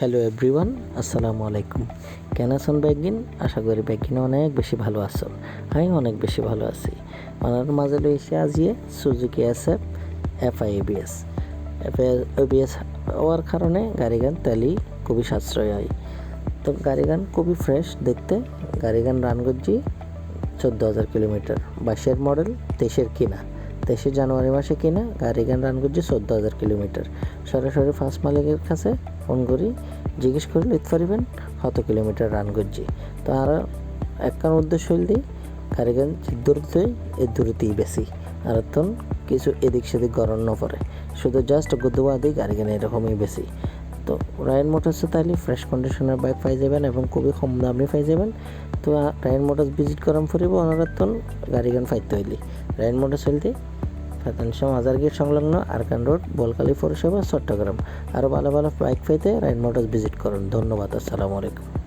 Hello everyone, আসসালামু আলাইকুম। কেন আছেন ব্যাগিন? আশা করি ব্যাগিন অনেক বেশি ভালো আছো আমি অনেক বেশি ভালো আছি। ওনার মাঝে রয়েছে আজিয়ে Suzuki S F F I ABS F ABS হওয়ার কারণে গাড়িগান তেলই খুবই সাশ্রয় হয়। তো গাড়িগান খুবই ফ্রেশ দেখতে। গাড়িগান রান করছি চোদ্দ হাজার কিলোমিটার। বাইশের মডেল তেইশের কিনা। তেইশে জানুয়ারি মাসে কিনা, গাড়ি গান রান করছি চোদ্দ হাজার কিলোমিটার। সরাসরি ফার্স্ট মালিকের কাছে ফোন করি, জিজ্ঞেস করে লিখতে পারিবেন কত কিলোমিটার রান করছি তো আর একখান উদ্দেশ্য হইল দিই গাড়ি গান যে দূরত্ব এই দূরত্বই বেশি। আর তখন কিছু এদিক সেদিক গরম না পড়ে। শুধু জাস্ট গুদুয়া দিই গাড়ি গান এরকমই বেশি। তো রায়ন মোটরসে তাহলে ফ্রেশ কন্ডিশনের বাইক পাই যাবেন এবং খুবই কম দামে পাই যাবেন। তো রায়ন মোটরস ভিজিট করাম ফুরিব অনারতন গাড়ি গান ফাইতে হইলি। রায়ন মোটরস হইলতে ফাতানশো মাজার গেট সংলগ্ন আরকান রোড বলকালি পৌরসভা, চট্টগ্রাম। আরও ভালো ভালো বাইক পেতে রাইন মোটরস ভিজিট করুন। ধন্যবাদ, আসসালামু আলাইকুম।